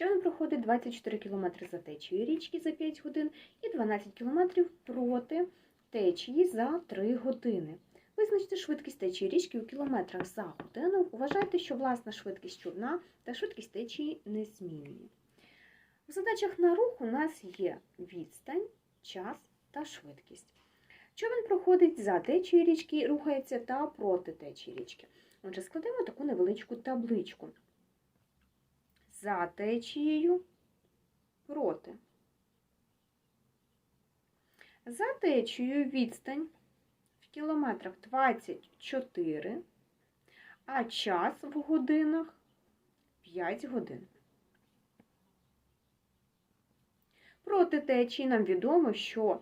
Човен проходить 24 км за течією річки за 5 годин і 12 км проти течії за 3 години. Визначте швидкість течії річки у кілометрах за годину. Вважайте, що власна швидкість човна та швидкість течії незмінні. В задачах на рух у нас є відстань, час та швидкість. Човен проходить за течією річки, рухається та проти течії річки. Отже, складемо таку невеличку табличку. За течією проти. За течією відстань в кілометрах 24, а час в годинах 5 годин. Проти течії нам відомо, що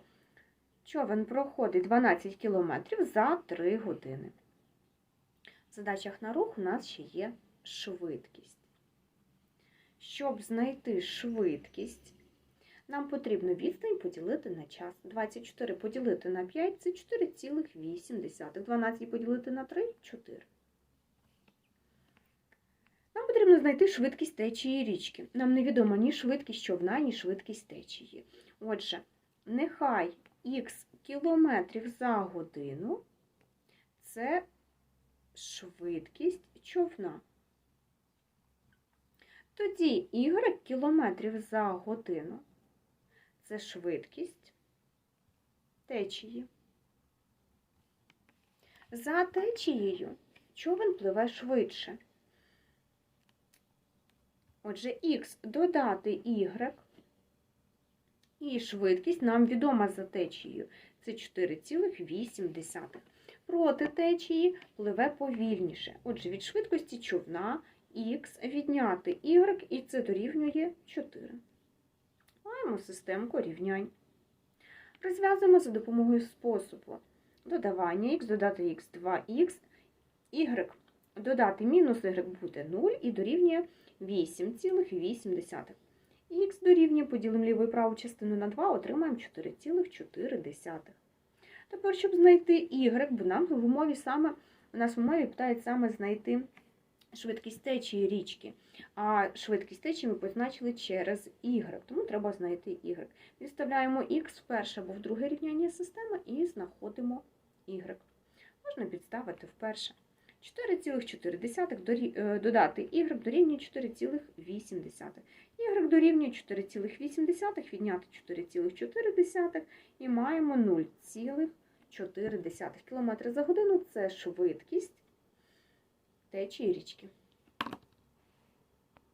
човен проходить 12 кілометрів за 3 години. В задачах на рух у нас ще є швидкість. Щоб знайти швидкість, нам потрібно відстань поділити на час. 24 поділити на 5 це 4,8. 12 поділити на 3 4. Нам потрібно знайти швидкість течії річки. Нам невідомо ні швидкість човна, ні швидкість течії. Отже, нехай х кілометрів за годину це швидкість човна. Тоді y кілометрів за годину це швидкість течії. За течією човен пливе швидше. Отже, х додати y і швидкість нам відома за течією. Це 4,8. Проти течії пливе повільніше. Отже, від швидкості човна х відняти y, і це дорівнює 4. Маємо системку рівнянь. Розв'язуємо за допомогою способу додавання х, додати х 2х, y додати мінус y буде 0 і дорівнює 8,8. Х дорівнює, поділимо ліву праву частину на 2, отримаємо 4,4. Тепер, щоб знайти y, бо нам в умові саме, у нас в умові питають саме знайти швидкість течії річки. А швидкість течії ми позначили через y, тому треба знайти y. Відставляємо х вперше або в друге рівняння системи і знаходимо y. Можна підставити вперше. 4,4 е, додати y дорівнює 4,8. Y дорівнює 4,8, відняти 4,4 і маємо 0,4 км за годину. Це швидкість течії річки.